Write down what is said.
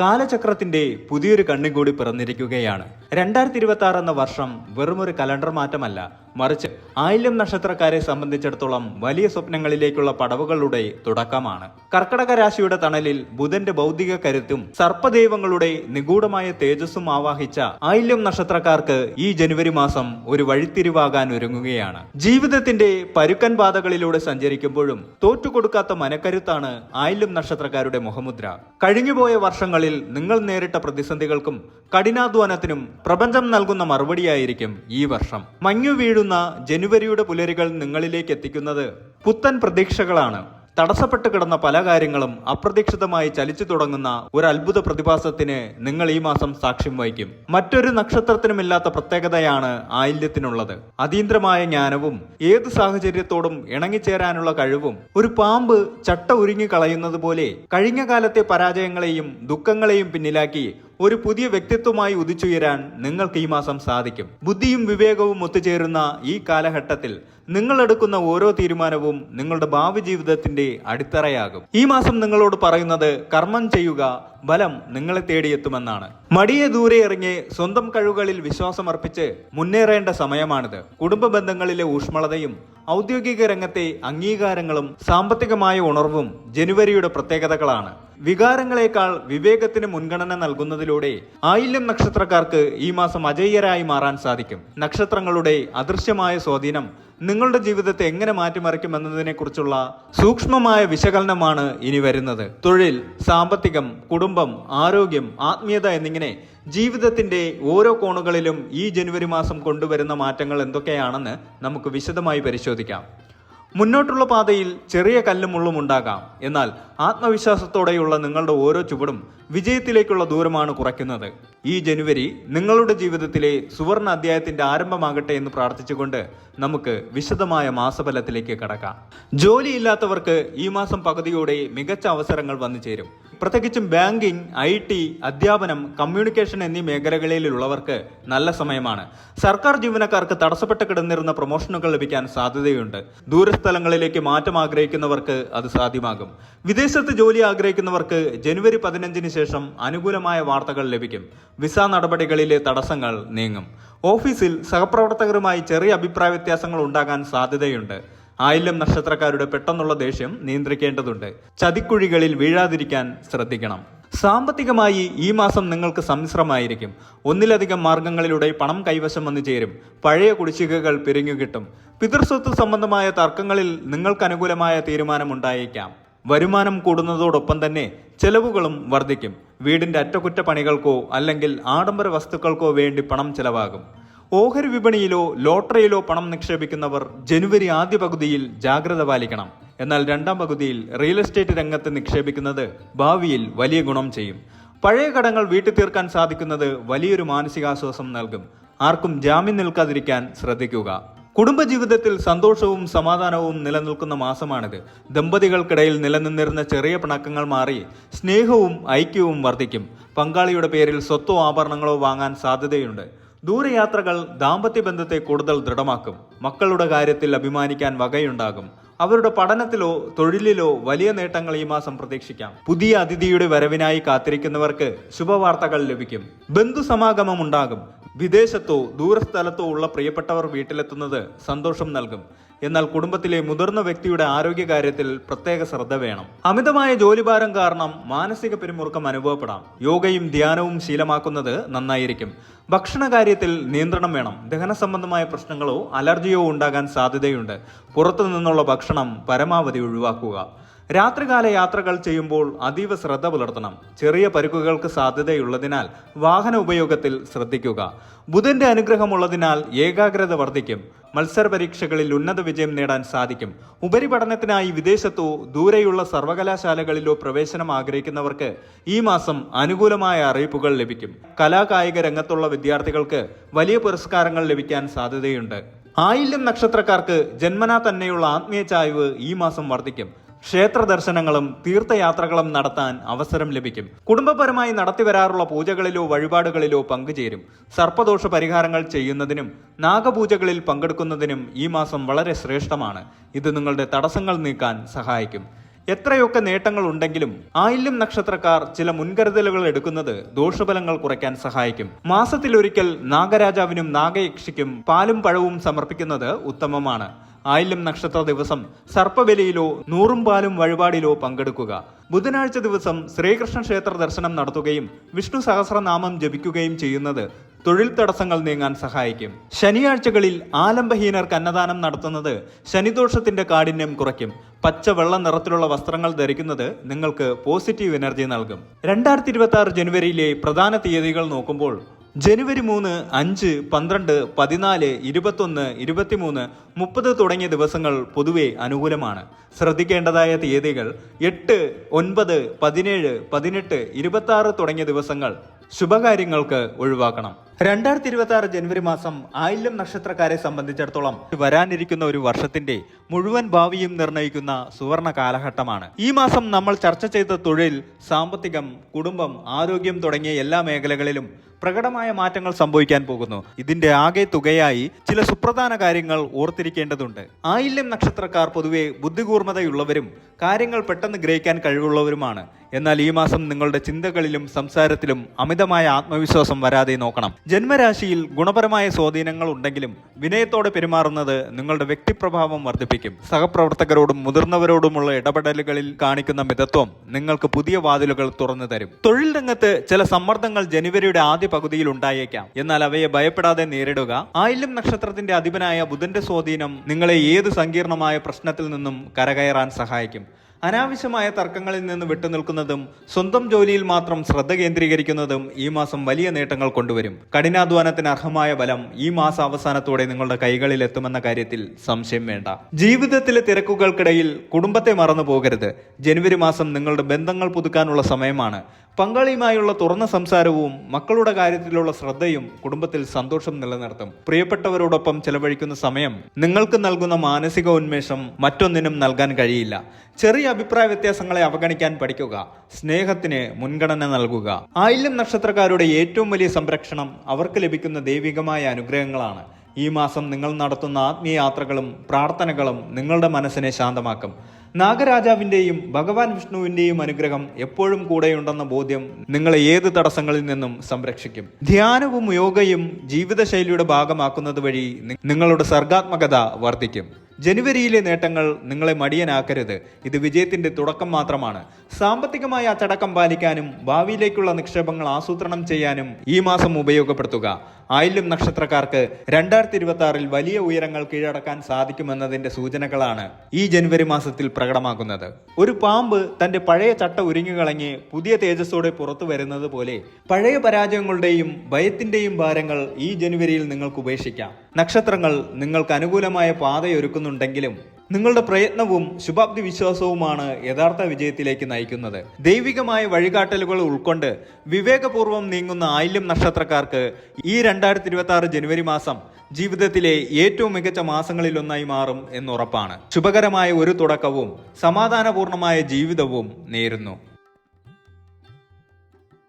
കാലചക്രത്തിന്റെ പുതിയൊരു കണ്ണും കൂടി പിറന്നിരിക്കുകയാണ്. രണ്ടായിരത്തി ഇരുപത്തി ആറ് എന്ന വർഷം വെറുമൊരു കലണ്ടർ മാറ്റമല്ല. മറിച്ച് ആയില്യം നക്ഷത്രക്കാരെ സംബന്ധിച്ചിടത്തോളം വലിയ സ്വപ്നങ്ങളിലേക്കുള്ള പടവുകളുടെ തുടക്കമാണ്. കർക്കടക രാശിയുടെ തണലിൽ ബുധന്റെ ഭൗതിക കരുത്തും സർപ്പദൈവങ്ങളുടെ നിഗൂഢമായ തേജസ്സും ആവാഹിച്ച ആയില്യം നക്ഷത്രക്കാർക്ക് ഈ ജനുവരി മാസം ഒരു വഴിത്തിരിവാകാൻ ഒരുങ്ങുകയാണ്. ജീവിതത്തിന്റെ പരുക്കൻ പാതകളിലൂടെ സഞ്ചരിക്കുമ്പോഴും തോറ്റുകൊടുക്കാത്ത മനക്കരുത്താണ് ആയില്യം നക്ഷത്രക്കാരുടെ മുഖമുദ്ര. കഴിഞ്ഞുപോയ വർഷങ്ങളിൽ നിങ്ങൾ നേരിട്ട പ്രതിസന്ധികൾക്കും കഠിനാധ്വാനത്തിനും പ്രപഞ്ചം നൽകുന്ന മറുപടിയായിരിക്കും ഈ വർഷം. മഞ്ഞു വീഴുന്ന ജനുവരിയുടെ പുലരികൾ നിങ്ങളിലേക്ക് എത്തിക്കുന്നത് പുത്തൻ പ്രതീക്ഷകളാണ്. തടസ്സപ്പെട്ട് കിടന്ന പല കാര്യങ്ങളും അപ്രതീക്ഷിതമായി ചലിച്ചു തുടങ്ങുന്ന ഒരു അത്ഭുത പ്രതിഭാസത്തിന് നിങ്ങൾ ഈ മാസം സാക്ഷ്യം വഹിക്കും. മറ്റൊരു നക്ഷത്രത്തിനുമില്ലാത്ത പ്രത്യേകതയാണ് ആയില്യത്തിനുള്ളത്. അതീന്ദ്രമായ ജ്ഞാനവും ഏത് സാഹചര്യത്തോടും ഇണങ്ങിച്ചേരാനുള്ള കഴിവും ഒരു പാമ്പ് ചട്ട ഉരുങ്ങി കളയുന്നത് പോലെ കഴിഞ്ഞ കാലത്തെ പരാജയങ്ങളെയും ദുഃഖങ്ങളെയും പിന്നിലാക്കി ഒരു പുതിയ വ്യക്തിത്വമായി ഉദിച്ചുയരാൻ നിങ്ങൾക്ക് ഈ മാസം സാധിക്കും. ബുദ്ധിയും വിവേകവും ഒത്തുചേരുന്ന ഈ കാലഘട്ടത്തിൽ നിങ്ങൾ എടുക്കുന്ന ഓരോ തീരുമാനവും നിങ്ങളുടെ ഭാവി ജീവിതത്തിന്റെ അടിത്തറയാകും. ഈ മാസം നിങ്ങളോട് പറയുന്നത് കർമ്മം ചെയ്യുക ബലം നിങ്ങളെ തേടിയെത്തുമെന്നാണ്. മടിയെ ദൂരെ ഇറങ്ങി സ്വന്തം കഴിവുകളിൽ വിശ്വാസമർപ്പിച്ച് മുന്നേറേണ്ട സമയമാണിത്. കുടുംബ ബന്ധങ്ങളിലെ ഊഷ്മളതയും ഔദ്യോഗിക രംഗത്തെ അംഗീകാരങ്ങളും സാമ്പത്തികമായ ഉണർവും ജനുവരിയുടെ പ്രത്യേകതകളാണ്. വികാരങ്ങളെക്കാൾ വിവേകത്തിന് മുൻഗണന നൽകുന്നതിലൂടെ ആയില്യം നക്ഷത്രക്കാർക്ക് ഈ മാസം അജയ്യരായി മാറാൻ സാധിക്കും. നക്ഷത്രങ്ങളുടെ അദൃശ്യമായ സ്വാധീനം നിങ്ങളുടെ ജീവിതത്തെ എങ്ങനെ മാറ്റിമറിക്കുമെന്നതിനെ കുറിച്ചുള്ള സൂക്ഷ്മമായ വിശകലനമാണ് ഇനി വരുന്നത്. തൊഴിൽ സാമ്പത്തികം കുടുംബം ആരോഗ്യം ആത്മീയത എന്നിങ്ങനെ ജീവിതത്തിന്റെ ഓരോ കോണുകളിലും ഈ ജനുവരി മാസം കൊണ്ടുവരുന്ന മാറ്റങ്ങൾ എന്തൊക്കെയാണെന്ന് നമുക്ക് വിശദമായി പരിശോധിക്കാം. മുന്നോട്ടുള്ള പാതയിൽ ചെറിയ കല്ലും മുള്ളും ഉണ്ടാകാം. എന്നാൽ ആത്മവിശ്വാസത്തോടെയുള്ള നിങ്ങളുടെ ഓരോ ചുവടും വിജയത്തിലേക്കുള്ള ദൂരമാണ് കുറയ്ക്കുന്നത്. ഈ ജനുവരി നിങ്ങളുടെ ജീവിതത്തിലെ സുവർണ അധ്യായത്തിന്റെ ആരംഭമാകട്ടെ എന്ന് പ്രാർത്ഥിച്ചുകൊണ്ട് നമുക്ക് വിശദമായ മാസഫലത്തിലേക്ക് കടക്കാം. ജോലിയില്ലാത്തവർക്ക് ഈ മാസം പകുതിയോടെ മികച്ച അവസരങ്ങൾ വന്നു ചേരും പ്രത്യേകിച്ചും ബാങ്കിംഗ് ഐ ടി അധ്യാപനം കമ്മ്യൂണിക്കേഷൻ എന്നീ മേഖലകളിലുള്ളവർക്ക് നല്ല സമയമാണ്. സർക്കാർ ജീവനക്കാർക്ക് തടസ്സപ്പെട്ട് കിടന്നിരുന്ന പ്രൊമോഷനുകൾ ലഭിക്കാൻ സാധ്യതയുണ്ട്. ദൂരസ്ഥലങ്ങളിലേക്ക് മാറ്റം ആഗ്രഹിക്കുന്നവർക്ക് അത് സാധ്യമാകും. വിദേശത്ത് ജോലി ആഗ്രഹിക്കുന്നവർക്ക് ജനുവരി പതിനഞ്ചിന് ശേഷം അനുകൂലമായ വാർത്തകൾ ലഭിക്കും. വിസ നടപടികളിലെ തടസ്സങ്ങൾ നീങ്ങും. ഓഫീസിൽ സഹപ്രവർത്തകരുമായി ചെറിയ അഭിപ്രായ വ്യത്യാസങ്ങൾ ഉണ്ടാകാൻ സാധ്യതയുണ്ട്. ആയില്യം നക്ഷത്രക്കാരുടെ പെട്ടെന്നുള്ള ദേഷ്യം നിയന്ത്രിക്കേണ്ടതുണ്ട്. ചതിക്കുഴികളിൽ വീഴാതിരിക്കാൻ ശ്രദ്ധിക്കണം. സാമ്പത്തികമായി ഈ മാസം നിങ്ങൾക്ക് സമ്മിശ്രമായിരിക്കും. ഒന്നിലധികം മാർഗങ്ങളിലൂടെ പണം കൈവശം വന്നു ചേരും. പഴയ കുടിശ്ശികകൾ പിരിഞ്ഞുകിട്ടും പിതൃസ്വത്ത് സംബന്ധമായ തർക്കങ്ങളിൽ നിങ്ങൾക്ക് അനുകൂലമായ തീരുമാനമുണ്ടായേക്കാം വരുമാനം കൂടുന്നതോടൊപ്പം തന്നെ ചെലവുകളും വർദ്ധിക്കും. വീടിന്റെ അറ്റകുറ്റപ്പണികൾക്കോ അല്ലെങ്കിൽ ആഡംബര വസ്തുക്കൾക്കോ വേണ്ടി പണം ചെലവാകും. ഓഹരി വിപണിയിലോ ലോട്ടറിയിലോ പണം നിക്ഷേപിക്കുന്നവർ ജനുവരി ആദ്യ പകുതിയിൽ ജാഗ്രത പാലിക്കണം. എന്നാൽ രണ്ടാം പകുതിയിൽ റിയൽ എസ്റ്റേറ്റ് രംഗത്ത് നിക്ഷേപിക്കുന്നത് ഭാവിയിൽ വലിയ ഗുണം ചെയ്യും. പഴയ കടങ്ങൾ വീട്ടിൽ തീർക്കാൻ സാധിക്കുന്നത് വലിയൊരു മാനസികാശ്വാസം നൽകും. ആർക്കും ജാമ്യം നിൽക്കാതിരിക്കാൻ ശ്രദ്ധിക്കുക. കുടുംബജീവിതത്തിൽ സന്തോഷവും സമാധാനവും നിലനിൽക്കുന്ന മാസമാണിത്. ദമ്പതികൾക്കിടയിൽ നിലനിന്നിരുന്ന ചെറിയ പിണക്കങ്ങൾ മാറി സ്നേഹവും ഐക്യവും വർദ്ധിക്കും. പങ്കാളിയുടെ പേരിൽ സ്വത്തോ ആഭരണങ്ങളോ വാങ്ങാൻ സാധ്യതയുണ്ട്. ദൂരയാത്രകൾ ദാമ്പത്യ ബന്ധത്തെ കൂടുതൽ ദൃഢമാക്കും. മക്കളുടെ കാര്യത്തിൽ അഭിമാനിക്കാൻ വകയുണ്ടാകും. അവരുടെ പഠനത്തിലോ തൊഴിലിലോ വലിയ നേട്ടങ്ങൾ ഈ മാസം പ്രതീക്ഷിക്കാം പുതിയ അതിഥിയുടെ വരവിനായി കാത്തിരിക്കുന്നവർക്ക് ശുഭവാർത്തകൾ ലഭിക്കും. ബന്ധുസമാഗമം ഉണ്ടാകും. വിദേശത്തോ ദൂരസ്ഥലത്തോ ഉള്ള പ്രിയപ്പെട്ടവർ വീട്ടിലെത്തുന്നത് സന്തോഷം നൽകും. എന്നാൽ കുടുംബത്തിലെ മുതിർന്ന വ്യക്തിയുടെ ആരോഗ്യകാര്യത്തിൽ പ്രത്യേക ശ്രദ്ധ വേണം. അമിതമായ ജോലിഭാരം കാരണം മാനസിക പിരിമുറുക്കം അനുഭവപ്പെടാം. യോഗയും ധ്യാനവും ശീലമാക്കുന്നത് നന്നായിരിക്കും. ഭക്ഷണ കാര്യത്തിൽ നിയന്ത്രണം വേണം. ദഹന സംബന്ധമായ പ്രശ്നങ്ങളോ അലർജിയോ ഉണ്ടാകാൻ സാധ്യതയുണ്ട്. പുറത്തു നിന്നുള്ള ഭക്ഷണം പരമാവധി ഒഴിവാക്കുക. രാത്രികാല യാത്രകൾ ചെയ്യുമ്പോൾ അതീവ ശ്രദ്ധ പുലർത്തണം. ചെറിയ പരുക്കുകൾക്ക് സാധ്യതയുള്ളതിനാൽ വാഹന ഉപയോഗത്തിൽ ശ്രദ്ധിക്കുക. ബുധന്റെ അനുഗ്രഹമുള്ളതിനാൽ ഏകാഗ്രത വർദ്ധിക്കും. മത്സര പരീക്ഷകളിൽ ഉന്നത വിജയം നേടാൻ സാധിക്കും. ഉപരിപഠനത്തിനായി വിദേശത്തോ ദൂരെയുള്ള സർവകലാശാലകളിലോ പ്രവേശനം ആഗ്രഹിക്കുന്നവർക്ക് ഈ മാസം അനുകൂലമായ അറിയിപ്പുകൾ ലഭിക്കും. കലാകായിക രംഗത്തുള്ള വിദ്യാർത്ഥികൾക്ക് വലിയ പുരസ്കാരങ്ങൾ ലഭിക്കാൻ സാധ്യതയുണ്ട്. ആയില്യം നക്ഷത്രക്കാർക്ക് ജന്മനാ തന്നെയുള്ള ആത്മീയ ചായ്വ് ഈ മാസം വർദ്ധിക്കും. ക്ഷേത്ര ദർശനങ്ങളും തീർത്ഥയാത്രകളും നടത്താൻ അവസരം ലഭിക്കും. കുടുംബപരമായി നടത്തിവരാറുള്ള പൂജകളിലോ വഴിപാടുകളിലോ പങ്കുചേരും. സർപ്പദോഷ പരിഹാരങ്ങൾ ചെയ്യുന്നതിനും നാഗപൂജകളിൽ പങ്കെടുക്കുന്നതിനും ഈ മാസം വളരെ ശ്രേഷ്ഠമാണ്. ഇത് നിങ്ങളുടെ തടസ്സങ്ങൾ നീക്കാൻ സഹായിക്കും. എത്രയൊക്കെ നേട്ടങ്ങൾ ഉണ്ടെങ്കിലും ആയില്യം നക്ഷത്രക്കാർ ചില മുൻകരുതലുകൾ എടുക്കുന്നത് ദോഷഫലങ്ങൾ കുറയ്ക്കാൻ സഹായിക്കും. മാസത്തിലൊരിക്കൽ നാഗരാജാവിനും നാഗയക്ഷിക്കും പാലും പഴവും സമർപ്പിക്കുന്നത് ഉത്തമമാണ്. ആയില്യം നക്ഷത്ര ദിവസം സർപ്പബലിയിലോ നൂറും പാലും വഴിപാടിലോ പങ്കെടുക്കുക. ബുധനാഴ്ച ദിവസം ശ്രീകൃഷ്ണ ക്ഷേത്ര ദർശനം നടത്തുകയും വിഷ്ണു സഹസ്രനാമം ജപിക്കുകയും ചെയ്യുന്നത് തൊഴിൽ തടസ്സങ്ങൾ നീങ്ങാൻ സഹായിക്കും. ശനിയാഴ്ചകളിൽ ആലംബഹീനർക്ക് അന്നദാനം നടത്തുന്നത് ശനിദോഷത്തിന്റെ കാഠിന്യം കുറയ്ക്കും. പച്ച വെള്ള നിറത്തിലുള്ള വസ്ത്രങ്ങൾ ധരിക്കുന്നത് നിങ്ങൾക്ക് പോസിറ്റീവ് എനർജി നൽകും. രണ്ടായിരത്തി ഇരുപത്തി ജനുവരിയിലെ പ്രധാന തീയതികൾ നോക്കുമ്പോൾ ജനുവരി മൂന്ന് അഞ്ച് പന്ത്രണ്ട് പതിനാല് ഇരുപത്തൊന്ന് ഇരുപത്തിമൂന്ന് മുപ്പത് തുടങ്ങിയ ദിവസങ്ങൾ പൊതുവെ അനുകൂലമാണ്. ശ്രദ്ധിക്കേണ്ടതായ തീയതികൾ എട്ട് ഒൻപത് പതിനേഴ് പതിനെട്ട് ഇരുപത്തി തുടങ്ങിയ ദിവസങ്ങൾ ശുഭകാര്യങ്ങൾക്ക് ഒഴിവാക്കണം. രണ്ടായിരത്തി ഇരുപത്തി ആറ് ജനുവരി മാസം ആയില്യം നക്ഷത്രക്കാരെ സംബന്ധിച്ചിടത്തോളം വരാനിരിക്കുന്ന ഒരു വർഷത്തിന്റെ മുഴുവൻ ഭാവിയും നിർണയിക്കുന്ന സുവർണ കാലഘട്ടമാണ്. ഈ മാസം നമ്മൾ ചർച്ച ചെയ്ത തൊഴിൽ സാമ്പത്തികം കുടുംബം ആരോഗ്യം തുടങ്ങിയ എല്ലാ മേഖലകളിലും പ്രകടമായ മാറ്റങ്ങൾ സംഭവിക്കാൻ പോകുന്നു. ഇതിന്റെ ആകെ തുകയായി ചില സുപ്രധാന കാര്യങ്ങൾ ഓർത്തിരിക്കേണ്ടതുണ്ട്. ആയില്യം നക്ഷത്രക്കാർ പൊതുവെ ബുദ്ധികൂർമ്മതയുള്ളവരും കാര്യങ്ങൾ പെട്ടെന്ന് ഗ്രഹിക്കാൻ കഴിവുള്ളവരുമാണ്. എന്നാൽ ഈ മാസം നിങ്ങളുടെ ചിന്തകളിലും സംസാരത്തിലും അമിതമായ ആത്മവിശ്വാസം വരാതെ നോക്കണം. ജന്മരാശിയിൽ ഗുണപരമായ സ്വാധീനങ്ങൾ ഉണ്ടെങ്കിലും വിനയത്തോടെ പെരുമാറുന്നത് നിങ്ങളുടെ വ്യക്തിപ്രഭാവം വർദ്ധിപ്പിക്കും. സഹപ്രവർത്തകരോടും മുതിർന്നവരോടുമുള്ള ഇടപെടലുകളിൽ കാണിക്കുന്ന മിതത്വം നിങ്ങൾക്ക് പുതിയ വാതിലുകൾ തുറന്നു തരും. തൊഴിൽ രംഗത്ത് ചില സമ്മർദ്ദങ്ങൾ ജനുവരിയുടെ ആദ്യ പകുതിയിൽ ഉണ്ടായേക്കാം. എന്നാൽ അവയെ ഭയപ്പെടാതെ നേരിടുക. ആയില്യം നക്ഷത്രത്തിന്റെ അധിപനായ ബുധന്റെ സ്വാധീനം നിങ്ങളെ ഏത് സങ്കീർണമായ പ്രശ്നത്തിൽ നിന്നും കരകയറാൻ സഹായിക്കും. അനാവശ്യമായ തർക്കങ്ങളിൽ നിന്ന് വിട്ടുനിൽക്കുന്നതും സ്വന്തം ജോലിയിൽ മാത്രം ശ്രദ്ധ കേന്ദ്രീകരിക്കുന്നതും ഈ മാസം വലിയ നേട്ടങ്ങൾ കൊണ്ടുവരും. കഠിനാധ്വാനത്തിന് അർഹമായ ബലം ഈ മാസം അവസാനത്തോടെ നിങ്ങളുടെ കൈകളിൽ എത്തുമെന്ന കാര്യത്തിൽ സംശയം വേണ്ട. ജീവിതത്തിലെ തിരക്കുകൾക്കിടയിൽ കുടുംബത്തെ മറന്നു പോകരുത്. ജനുവരി മാസം നിങ്ങളുടെ ബന്ധങ്ങൾ പുതുക്കാനുള്ള സമയമാണ്. പങ്കാളിയുമായുള്ള തുറന്ന സംസാരവും മക്കളുടെ കാര്യത്തിലുള്ള ശ്രദ്ധയും കുടുംബത്തിൽ സന്തോഷം നിലനിർത്തും. പ്രിയപ്പെട്ടവരോടൊപ്പം ചെലവഴിക്കുന്ന സമയം നിങ്ങൾക്ക് നൽകുന്ന മാനസിക ഉന്മേഷം മറ്റൊന്നിനും നൽകാൻ കഴിയില്ല. ചെറിയ അഭിപ്രായ വ്യത്യാസങ്ങളെ അവഗണിക്കാൻ പഠിക്കുക സ്നേഹത്തിന് മുൻഗണന നൽകുക. ആയില്യം നക്ഷത്രക്കാരുടെ ഏറ്റവും വലിയ സംരക്ഷണം അവർക്ക് ലഭിക്കുന്ന ദൈവികമായ അനുഗ്രഹങ്ങളാണ്. ഈ മാസം നിങ്ങൾ നടത്തുന്ന ആത്മീയ യാത്രകളും പ്രാർത്ഥനകളും നിങ്ങളുടെ മനസ്സിനെ ശാന്തമാക്കും. നാഗരാജാവിന്റെയും ഭഗവാൻ വിഷ്ണുവിന്റെയും അനുഗ്രഹം എപ്പോഴും കൂടെയുണ്ടെന്ന ബോധ്യം നിങ്ങളെ ഏത് തടസ്സങ്ങളിൽ നിന്നും സംരക്ഷിക്കും. ധ്യാനവും യോഗയും ജീവിതശൈലിയുടെ ഭാഗമാക്കുന്നത് വഴി നിങ്ങളുടെ സർഗാത്മകത വർദ്ധിക്കും. ജനുവരിയിലെ നേട്ടങ്ങൾ നിങ്ങളെ മടിയനാക്കരുത്. ഇത് വിജയത്തിന്റെ തുടക്കം മാത്രമാണ്. സാമ്പത്തികമായ അച്ചടക്കം പാലിക്കാനും ഭാവിയിലേക്കുള്ള നിക്ഷേപങ്ങൾ ആസൂത്രണം ചെയ്യാനും ഈ മാസം ഉപയോഗപ്പെടുത്തുക. ആയില്യം നക്ഷത്രക്കാർക്ക് രണ്ടായിരത്തി ഇരുപത്തി ആറിൽ വലിയ ഉയരങ്ങൾ കീഴടക്കാൻ സാധിക്കുമെന്നതിന്റെ സൂചനകളാണ് ഈ ജനുവരി മാസത്തിൽ പ്രകടമാകുന്നത്. ഒരു പാമ്പ് തന്റെ പഴയ ചട്ട ഉരുങ്ങികളഞ്ഞ് പുതിയ തേജസ്സോടെ പുറത്തു വരുന്നത് പോലെ പഴയ പരാജയങ്ങളുടെയും ഭയത്തിന്റെയും ഭാരങ്ങൾ ഈ ജനുവരിയിൽ നിങ്ങൾക്ക് ഉപേക്ഷിക്കാം. നക്ഷത്രങ്ങൾ നിങ്ങൾക്ക് അനുകൂലമായ പാതയൊരുക്കുന്നുണ്ടെങ്കിലും നിങ്ങളുടെ പ്രയത്നവും ശുഭാപ്തി വിശ്വാസവുമാണ് യഥാർത്ഥ വിജയത്തിലേക്ക് നയിക്കുന്നത്. ദൈവികമായ വഴികാട്ടലുകൾ ഉൾക്കൊണ്ട് വിവേകപൂർവം നീങ്ങുന്ന ആയില്യം നക്ഷത്രക്കാർക്ക് ഈ രണ്ടായിരത്തി ഇരുപത്തി ആറ് ജനുവരി മാസം ജീവിതത്തിലെ ഏറ്റവും മികച്ച മാസങ്ങളിലൊന്നായി മാറും എന്നുറപ്പാണ് ശുഭകരമായ ഒരു തുടക്കവും സമാധാനപൂർണമായ ജീവിതവും നേരുന്നു.